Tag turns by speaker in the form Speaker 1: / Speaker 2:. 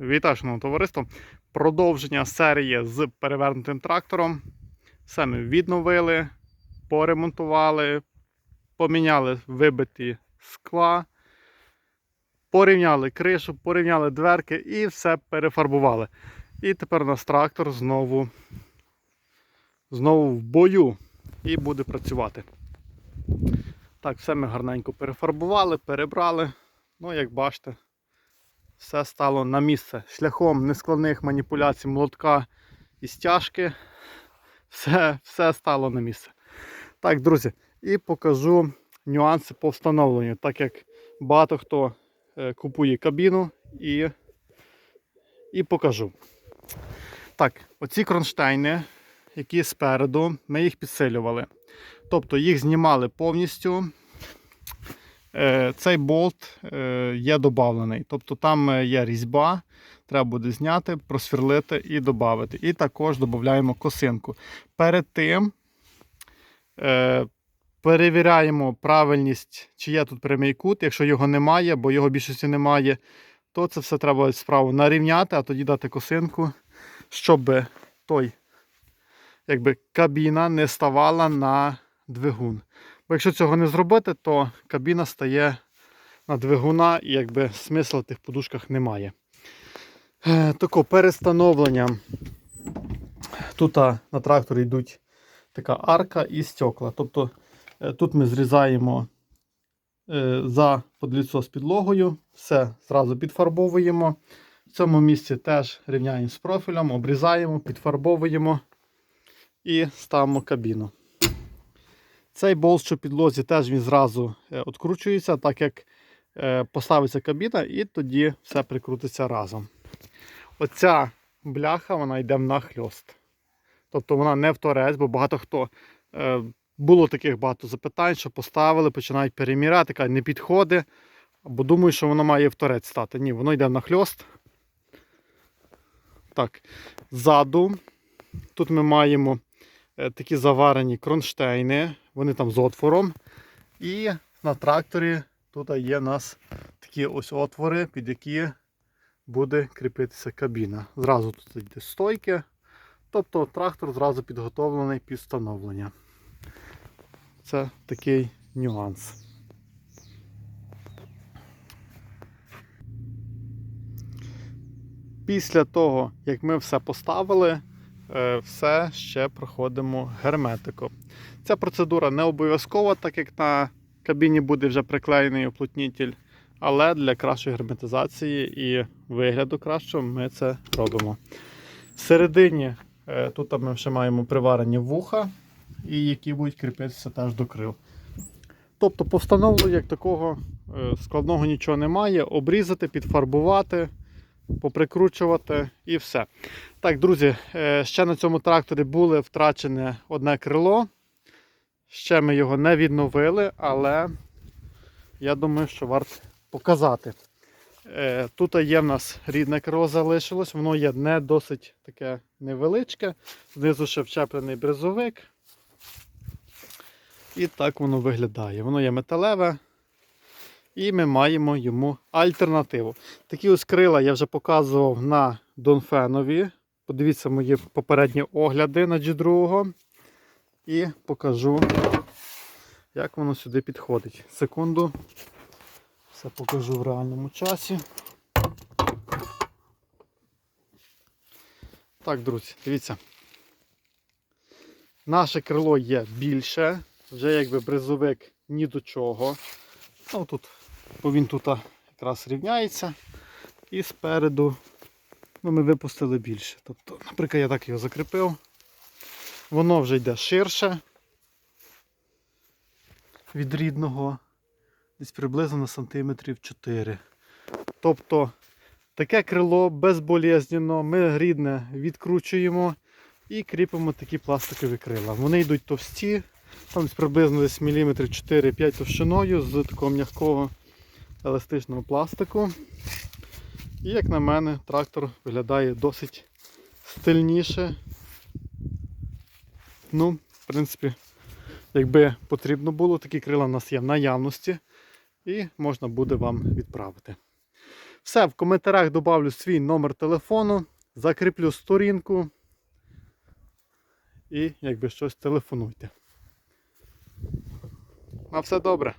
Speaker 1: Вітаю, шановне товариство. Продовження серії з перевернутим трактором. Ми відновили, поремонтували, поміняли вибиті скла, порівняли кришу, порівняли дверки і все перефарбували. І тепер у нас трактор знову, знову в бою і буде працювати. Так, все ми гарненько перефарбували, перебрали. Ну, як бачите, все стало на місце. Шляхом нескладних маніпуляцій молотка і стяжки. Все, все стало на місце. Так, друзі, і покажу нюанси по встановленню, так як багато хто е, купує кабіну і, і покажу. Так, оці кронштейни, які спереду, ми їх підсилювали. Тобто їх знімали повністю. Е, Цей болт е, є додавлений. Тобто там е, є різьба, треба буде зняти, просверлити і додати. І також додаємо косинку. Перед тим перевіряємо правильність, чи є тут прямий кут. Якщо його немає, бо його більшості немає, то це все треба справу нарівняти, а тоді дати косинку, щоб той якби, кабіна не ставала на двигун. Бо якщо цього не зробити, то кабіна стає на двигуна і якби смисла в тих подушках немає. Е, Тако перестановлення. Тут на тракторі йдуть така арка і стекла. Тобто е, тут ми зрізаємо е, за подліцо з підлогою, все зразу підфарбовуємо. В цьому місці теж рівняємо з профілем, обрізаємо, підфарбовуємо і ставимо кабіну. Цей болт, що підлозі, теж він зразу е, відкручується, так як е, поставиться кабіна, і тоді все прикрутиться разом. Оця бляха вона йде нахльост. Тобто вона не в торець, бо багато хто е, було таких багато запитань, що поставили, починають переміряти, кажуть, не підходить, бо думають, що воно має в торець стати. Ні, воно йде нахльост. Так, ззаду. Тут ми маємо е, такі заварені кронштейни, вони там з отвором. І на тракторі тут є у нас такі ось отвори, під які буде кріпитися кабіна. Зразу тут йде стойки. Тобто трактор зразу підготовлений під встановлення. Це такий нюанс. Після того, як ми все поставили, все ще проходимо герметику. Ця процедура не обов'язкова, так як на кабіні буде вже приклеєний уплотнітель, але для кращої герметизації і вигляду кращого ми це робимо. Всередині е, тут ми ще маємо приварені вуха, і які будуть кріпитися теж до крил. Тобто, по встановленню як такого е, складного нічого немає. Обрізати, підфарбувати, поприкручувати і все. Так, друзі, е, ще на цьому тракторі було втрачене одне крило. Ще ми його не відновили, але я думаю, що варто показати. Е, Тут є в нас рідне крило залишилось, воно є не досить таке невеличке. Знизу ще вчеплений бризовик. І так воно виглядає. Воно є металеве. І ми маємо йому альтернативу. Такі ось крила я вже показував на Донфенові. Подивіться мої попередні огляди на G2. І покажу, як воно сюди підходить. Секунду. Все покажу в реальному часі. Так, друзі, дивіться. Наше крило є більше, вже якби бризовик ні до чого. Ну, тут, бо він тут якраз рівняється. І спереду ну, ми випустили більше. Тобто, наприклад, я так його закріпив. Воно вже йде ширше від рідного, десь приблизно на сантиметрів 4. Тобто таке крило безболезненно, ми рідне відкручуємо і кріпимо такі пластикові крила. Вони йдуть товсті, там приблизно десь міліметрів 4-5 товщиною з такого м'якого еластичного пластику. І як на мене, трактор виглядає досить стильніше. Ну, в принципі, якби потрібно було, такі крила в нас є в наявності і можна буде вам відправити. Все, в коментарях добавлю свій номер телефону, закріплю сторінку і якби щось телефонуйте. На все добре.